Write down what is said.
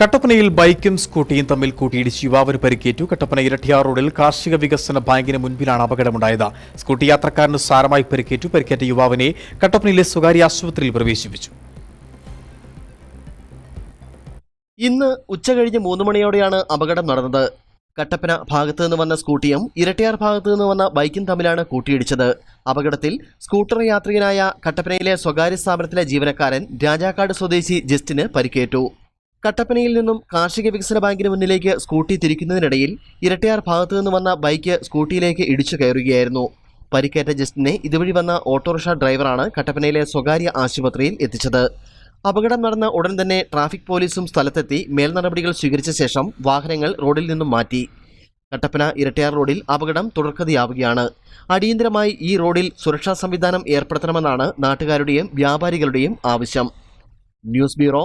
കട്ടപ്പനയിൽ ബൈക്കും സ്കൂട്ടിയും തമ്മിൽ കൂട്ടിയിടിച്ച് യുവാവിന് പരിക്കേറ്റു. കട്ടപ്പന ഇരട്ടിയാർ റോഡിൽ കാർഷിക വികസന ബാങ്കിന് മുൻപിലാണ് അപകടമുണ്ടായത്. സ്കൂട്ടി യാത്രക്കാരന് സാരമായി പരിക്കേറ്റു. പരിക്കേറ്റ യുവാവിനെ കട്ടപ്പനയിലെ സ്വകാര്യ ആശുപത്രിയിൽ പ്രവേശിപ്പിച്ചു. ഇന്ന് ഉച്ചകഴിഞ്ഞ് മൂന്ന് മണിയോടെയാണ് അപകടം നടന്നത്. കട്ടപ്പന ഭാഗത്തു നിന്ന് വന്ന സ്കൂട്ടിയും ഇരട്ടിയാർ ഭാഗത്തു നിന്ന് വന്ന ബൈക്കും തമ്മിലാണ് കൂട്ടിയിടിച്ചത്. അപകടത്തിൽ സ്കൂട്ടർ യാത്രികനായ കട്ടപ്പനയിലെ സ്വകാര്യ സ്ഥാപനത്തിലെ ജീവനക്കാരൻ രാജാക്കാട് സ്വദേശി ജസ്റ്റിന് പരിക്കേറ്റു. കട്ടപ്പനയിൽ നിന്നും കാർഷിക വികസന ബാങ്കിന് മുന്നിലേക്ക് സ്കൂട്ടി തിരിക്കുന്നതിനിടയിൽ ഇരട്ടയാർ ഭാഗത്തു നിന്ന് വന്ന ബൈക്ക് സ്കൂട്ടിയിലേക്ക് ഇടിച്ചു കയറുകയായിരുന്നു. പരിക്കേറ്റ ജസ്റ്റിനെ ഇതുവഴി വന്ന ഓട്ടോറിക്ഷ ഡ്രൈവറാണ് കട്ടപ്പനയിലെ സ്വകാര്യ ആശുപത്രിയിൽ എത്തിച്ചത്. അപകടം നടന്ന ഉടൻ തന്നെ ട്രാഫിക് പോലീസും സ്ഥലത്തെത്തി മേൽനടപടികൾ സ്വീകരിച്ച ശേഷം വാഹനങ്ങൾ റോഡിൽ നിന്നും മാറ്റി. കട്ടപ്പന ഇരട്ടയാർ റോഡിൽ അപകടം തുടർക്കഥയാവുകയാണ്. അടിയന്തരമായി ഈ റോഡിൽ സുരക്ഷാ സംവിധാനം ഏർപ്പെടുത്തണമെന്നാണ് നാട്ടുകാരുടെയും വ്യാപാരികളുടെയും ആവശ്യം. News bureau